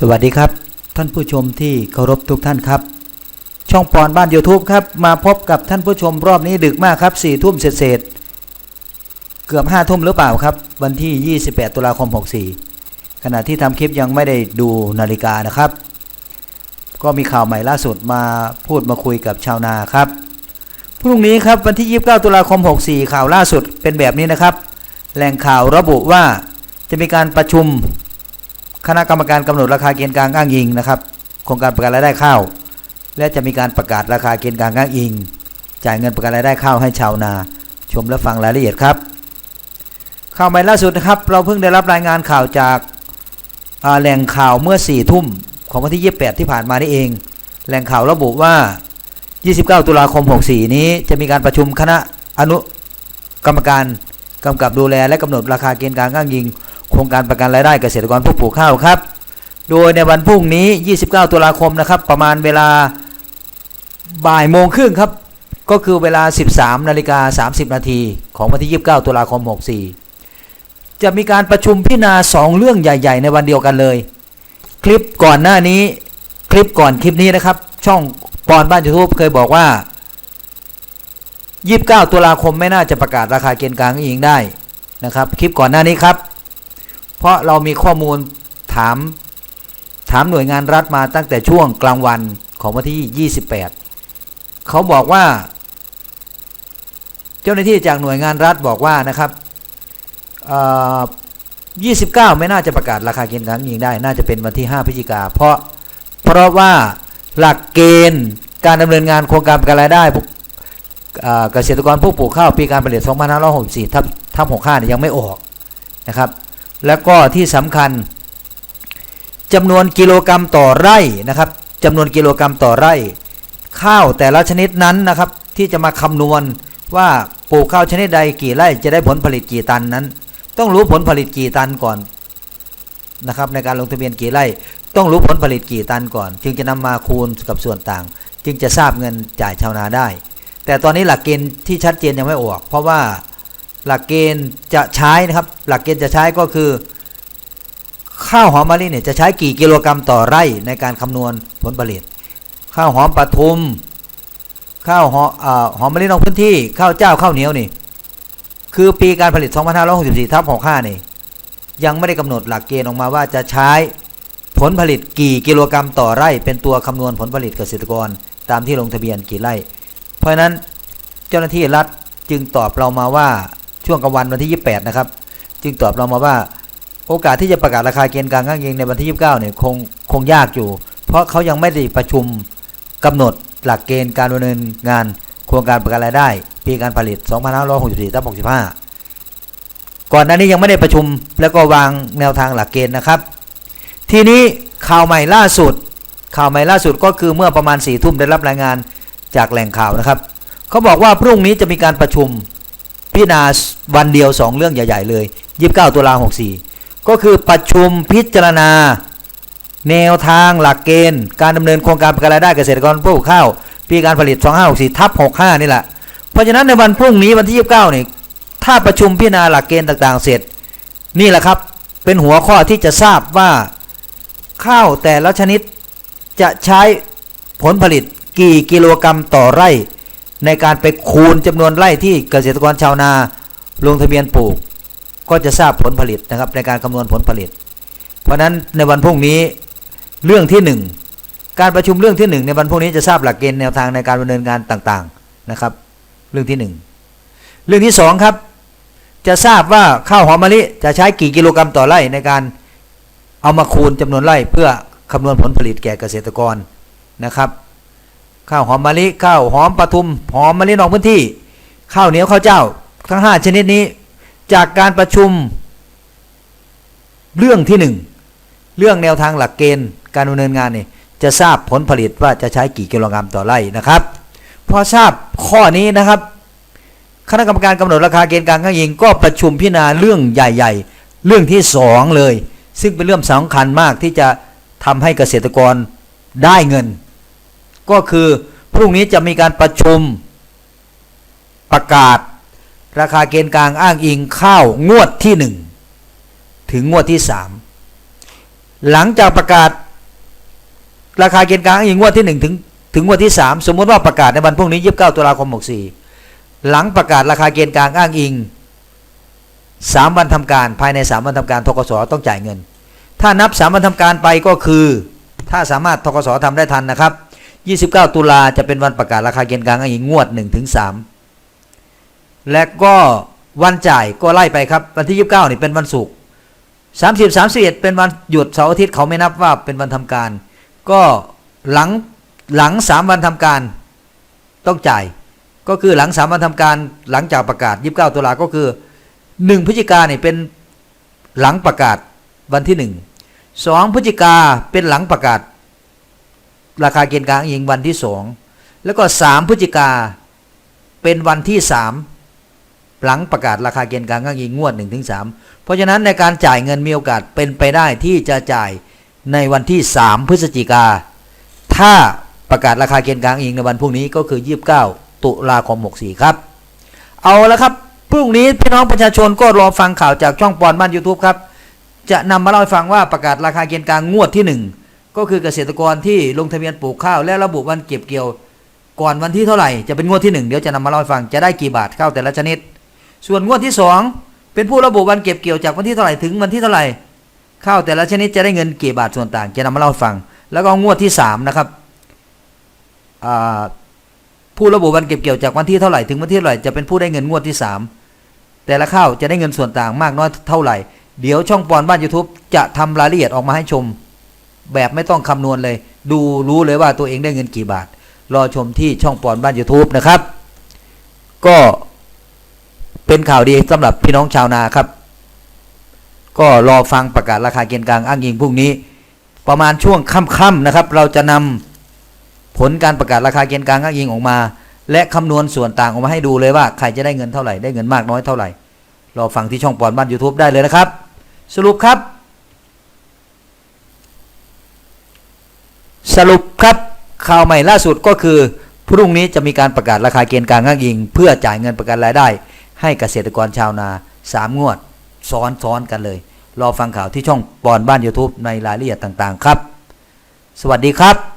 สวัสดีครับ ท่านผู้ชมที่เคารพทุกท่านครับ ช่องปอนบ้าน YouTube ครับ มาพบกับท่านผู้ชมรอบนี้ดึกมากครับ4ี่ทุ่มเศษเกือบ5้าทุ่มหรือเปล่าครับ วันที่ 28 ตุลาคม 64 ขณะที่ทำคลิปยังไม่ได้ดูนาฬิกานะครับ ก็มีข่าวใหม่ล่าสุดมาพูดมาคุยกับชาวนาครับ พรุ่งนี้ครับวันที่ 29 ตุลาคม 64 ข่าวล่าสุดเป็นแบบนี้นะครับ แหล่งข่าวระบุว่าจะมีการประชุม คณะกรรมการกำหนดราคาเกณฑ์กลางอ้างอิงนะครับโครงการประกันรายได้ข้าว และจะมีการประกาศราคาเกณฑ์กลางอ้างอิง จ่ายเงินประกันรายได้ข้าวให้ชาวนา ชมและฟังรายละเอียดครับข่าวใหม่ล่าสุดนะครับ เราเพิ่งได้รับรายงานข่าวจากาแหล่งข่าวเมื่อ4ทุ่มของวันที่ 28 ที่ผ่านมานี่เอง แหล่งข่าวระบุว่า 29 ตุลาคม 64 นี้จะมีการประชุมคณะอนุกรรมการกำกับดูแลและกำหนดราคาเกณฑ์กลางอ้างอิง โครงการประกันรายได้เกษตรกรผู้ปลูกข้าวครับ โดยในวันพรุ่งนี้ 29 ตุลาคมนะครับ ประมาณเวลาบ่ายโมงครึ่งครับ ก็คือเวลา 13นาฬิกา30 นาทีของวันที่ 29 ตุลาคม 64 จะมีการประชุมพิจารณา 2 เรื่องใหญ่ ๆ ในวันเดียวกันเลย คลิปก่อนหน้านี้คลิปก่อนคลิปนี้นะครับ ช่องปอนบ้านยูทูบเคยบอกว่า 29 ตุลาคมไม่น่าจะประกาศราคาเกณฑ์กลางอิงได้นะครับ คลิปก่อนหน้านี้ครับ ราะเรามีข้อมูลถาม ถามหน่วยงานรัฐมาตั้งแต่ช่วงกลางวันของวันที่ 28 เขาบอกว่า เจ้าหน้าที่จากหน่วยงานรัฐบอกว่านะครับเอ่อ29 ไม่น่าจะประกาศราคาเกณฑ์กางยิงได้ น่าจะเป็นวันที่ 5 พฤศจิกา เพราะเพราะว่าหลักเกณฑ์การดำเนินงานโครงการประกันรายได้เอ่อเกษตรกรผู้ปลูกข้าวปีการผลิต 2564ทับทับ65เนี่ยยังไม่ออกนะครับ แล้วก็ที่สำคัญจำนวนกิโลกรรัมต่อไร่นะครับจำนวนกิโลกรรัมต่อไร่ ข้าวแต่ละชนิดนั้นนะครับ ที่จะมาคำนวณว่าปลูกข้าวชนิดใดกี่ไร่จะได้ผลผลิตกี่ตันนั้น ต้องรู้ผลผลิตกี่ตันก่อนนะครับในการลงทะเบียนกี่ไร่ ต้องรู้ผลผลิตกี่ตันก่อน จึงจะนำมาคูณกับส่วนต่าง จึงจะทราบเงินจ่ายชาวนาได้ แต่ตอนนี้หลักเกณฑ์ที่ชัดเจนยังไม่ออก เพราะว่า หลักเกณฑ์จะใช้นะครับ หลักเกณฑ์จะใช้ก็คือ ข้าวหอมมะลิเนี่ยจะใช้กี่กิโลกรรัมต่อไร่ในการคำนวณผลผลิต ข้าวหอมปทุม ข้าวหอมหอมมะลินอกพื้นที่ ข้าวเจ้าข้าวเหนียวนี่คือปีการผลิต 2564ทับ65นี่ยังไม่ได้กำหนดหลักเกณฑ์ออกมาว่าจะใช้ผลผลิตกี่กิโลกรรัมต่อไร่ เป็นตัวคำนวณผลผลิตเกษตรกรตามที่ลงทะเบียนกี่ไร่ เพราะฉะนั้นเจ้าหน้าที่รัฐจึงตอบเรามาว่า ช่วงกลางวันวันที่ 28 นะครับ จึงตอบเรามาว่าโอกาสที่จะประกาศราคาเกณฑ์กลางข้างเคียงในวันที่ 29 เนี่ยคงคงยากอยู่ เพราะเขายังไม่ได้ประชุมกำหนดหลักเกณฑ์การดำเนินงานโครงการประกันรายได้ ปีการผลิต 2564ทับ65 ก่อนหน้านี้ยังไม่ได้ประชุมแล้วก็วางแนวทางหลักเกณฑ์นะครับ ทีนี้ข่าวใหม่ล่าสุด ข่าวใหม่ล่าสุดก็คือเมื่อประมาณ4ทุ่มได้รับรายงานจากแหล่งข่าวนะครับ เขาบอกว่าพรุ่งนี้จะมีการประชุม พิจารณาวันเดียว 2 เรื่องใหญ่ ๆ เลย 29ตุลา64 ก็คือประชุมพิจารณา แนวทางหลักเกณฑ์ การดำเนินโครงการประกันรายได้เกษตรกรผู้ปลูกข้าว ปีการผลิต 2564ทับ65 นี่แหละ เพราะฉะนั้นในวันพรุ่งนี้วันที่ 29นี่ถ้าประชุมพิจารณาหลักเกณฑ์ต่างๆ เสร็จ นี่แหละครับเป็นหัวข้อที่จะทราบว่าข้าวแต่ละชนิดจะใช้ผลผลิตกี่กิโลกรรัมต่อไร่ ในการไปคูณจำนวนไร่ที่เกษตรกรชาวนาลงทะเบียนปลูก ก็จะทราบผลผลิตนะครับ ในการคำนวณผลผลิต เพราะฉะนั้นในวันพรุ่งนี้เรื่องที่หนึ่งการประชุมเรื่องที่หนึ่งในวันพรุ่งนี้จะทราบหลักเกณฑ์แนวทางในการดำเนินงานต่างๆนะครับ เรื่องที่หนึ่งเรื่องที่สองครับจะทราบว่าข้าวหอมมะลิจะใช้กี่กิโลกรรัมต่อไร่ในการเอามาคูณจำนวนไร่เพื่อคำนวณผลผลิตแก่เกษตรกรนะครับ ข้าวหอมมะลิข้าวหอมปทุมหอมมะลินอกพื้นที่ ข้าวเหนียวข้าวเจ้า ทั้ง 5 ชนิดนี้ จากการประชุม เรื่องที่หนึ่งเรื่องแนวทางหลักเกณฑ์การดำเนินงานนี่จะทราบผลผลิตว่าจะใช้กี่กิโลกรัมต่อไร่นะครับพอทราบข้อนี้นะครับ คณะกรรมการกำหนดราคาเกณฑ์การข้างยิงก็ประชุมพิจารณาเรื่องใหญ่ ๆ เรื่องที่สองเลย ซึ่งเป็นเรื่องสำคัญมากที่จะทำให้เกษตรกรได้เงิน ก็คือพรุ่งนี้จะมีการประชุมประกาศ ราคาเกณฑ์กลางอ้างอิงข้าวงวดที่หนึ่งถึงงวดที่สามหลังจากประกาศ ราคาเกณฑ์กลางอ้างอิงงวดที่หนึ่งถึงถึงงวดที่สามสมมติว่าประกาศในวันพรุ่งนี้ยี่สิบเก้าตุลาคมหกสี่หลังประกาศราคาเกณฑ์กลางอ้างอิงสามวันทำการภายในสามวันทำการทกสต้องจ่ายเงิน ถ้านับสามวันทำการไปก็คือ ถ้าสามารถทกสทำได้ทันนะครับ 29 ตุลาจะเป็นวันประกาศราคาเกณฑ์กลางอ้างวด1ถึง3และก็วันจ่ายก็ไล่ไปครับ วันที่ 29นี่เป็นวันศุกร์30 31 เป็นวันหยุดเสาร์อาทิตย์เขาไม่นับว่าเป็นวันทำการ ก็หลังหลัง 3 วันทำการต้องจ่าย ก็คือหลัง 3 วันทำการหลังจากประกาศ 29 ตุลาก็คือ 1 พฤศจิกาเนี่ยเป็นหลังประกาศวันที่ 1 2 พฤศจิกาเป็นหลังประกาศ ราคาเกณฑ์กลางอิงวันที่2แล้วก็3พฤศจิกาเป็นวันที่3หลังประกาศราคาเกณฑ์กลางอ้างอิงงวด1ถึง3เพราะฉะนั้นในการจ่ายเงินมีโอกาสเป็นไปได้ที่จะจ่ายในวันที่ 3 พฤศจิกา ถ้าประกาศราคาเกณฑ์กลางอิงในวันพรุ่งนี้ก็คือ 29 ตุลาคม 64 ครับ เอาละครับ พรุ่งนี้พี่น้องประชาชนก็รอฟังข่าวจากช่องปอนบ้าน YouTube ครับ จะนำมาเล่าให้ฟังว่าประกาศราคาเกณฑ์กลางงวดที่ 1 ก็คือเกษตรกรที่ลงทะเบียนปลูกข้าว และระบุวันเก็บเกี่ยว ก่อนวันที่เท่าไหร่จะเป็นงวดที่ 1 เดี๋ยวจะนำมาเล่าให้ฟังจะได้กี่บาทข้าวแต่ละชนิด ส่วนงวดที่ 2 เป็นผู้ระบุวันเก็บเกี่ยวจากวันที่เท่าไหร่ถึงวันที่เท่าไหร่ข้าวแต่ละชนิดจะได้เงินกี่บาทส่วนต่าง จะนำมาเล่าให้ฟัง แล้วก็งวดที่3นะครับผู้ระบุวันเก็บเกี่ยวจากวันที่เท่าไหร่ถึงวันที่เท่าไหร่จะเป็นผู้ได้เงินงวดที่ 3 แต่ละข้าวจะได้เงินส่วนต่างมากน้อยเท่าไหร่ เดี๋ยวช่องปอนบ้าน YouTube จะทำรายละเอียดออกมาให้ชม แบบไม่ต้องคำนวณเลย ดูรู้เลยว่าตัวเองได้เงินกี่บาท รอชมที่ช่องปอนบ้าน YouTube นะครับ ก็เป็นข่าวดีสำหรับพี่น้องชาวนาครับ ก็รอฟังประกาศราคาเกณฑ์กลางอ้างอิงพรุ่งนี้ ประมาณช่วงค่ำๆนะครับ เราจะนำผลการประกาศราคาเกณฑ์กลางอ้างอิงออกมา และคำนวณส่วนต่างออกมาให้ดูเลยว่าใครจะได้เงินเท่าไหร่ได้เงินมากน้อยเท่าไหร่รอฟังที่ช่องปอนบ้าน YouTube ได้เลยนะครับ สรุปครับ สรุปครับข่าวใหม่ล่าสุดก็คือ พรุ่งนี้จะมีการประกาศราคาเกณฑ์กลางอ้างอิง เพื่อจ่ายเงินประกันรายได้ ให้เกษตรกรชาวนาสามงวด ซ้อนซ้อนกันเลย รอฟังข่าวที่ช่องปอนบ้าน YouTube ในรายละเอียดต่างๆ ครับ สวัสดีครับ